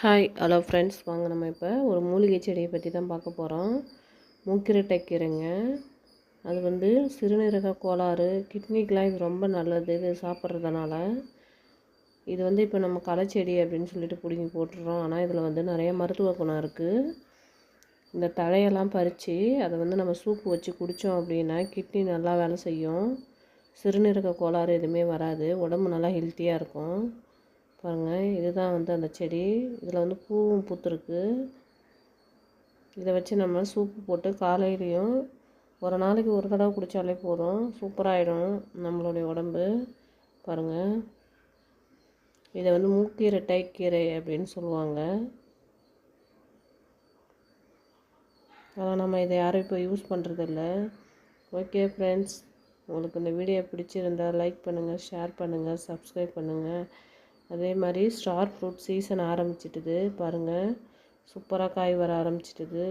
Hi hello friends வாங்க நம்ம இப்போ ஒரு மூலிகை செடியை பற்றி தான் பார்க்க போகிறோம் மூக்கிரட்டை கீரைங்க. அது வந்து சிறுநீரக கோளாறு கிட்னிக்கெலாம் இது ரொம்ப நல்லது இது சாப்பிட்றதுனால. இது வந்து இப்போ நம்ம களைச்செடி அப்படின்னு சொல்லிட்டு பிடுங்கி போட்டுடுறோம் ஆனால் இதில் வந்து நிறைய மருத்துவ குணம் இருக்குது இந்த தழையெல்லாம் பறித்து அதை வந்து நம்ம சூப்பு வச்சு குடித்தோம் அப்படின்னா கிட்னி நல்லா வேலை செய்யும். சிறுநீரக கோளாறு எதுவுமே வராது. உடம்பு நல்லா ஹெல்த்தியாக இருக்கும். பாருங்கள் இதுதான் வந்து அந்த செடி. இதில் வந்து பூவும் பூத்துருக்கு. இதை வச்சு நம்ம சூப்பு போட்டு காலையிலையும் ஒரு நாளைக்கு ஒரு தடவை குடித்தாலே போதும். சூப்பராகிடும் நம்மளுடைய உடம்பு. பாருங்கள் இதை வந்து மூக்கீரை டைக்கீரை அப்படின்னு சொல்லுவாங்க. ஆனால் நம்ம இதை யாரும் இப்போ யூஸ் பண்ணுறதில்ல ஓகே ஃப்ரெண்ட்ஸ் உங்களுக்கு இந்த வீடியோ பிடிச்சிருந்தால் லைக் பண்ணுங்கள் ஷேர் பண்ணுங்கள் சப்ஸ்கிரைப் பண்ணுங்கள் அதே மாதிரி ஸ்டார் ஃப்ரூட் சீசன் ஆரம்பிச்சிட்டுது பாருங்கள் சூப்பராக காய் வர ஆரம்பிச்சிட்டுது.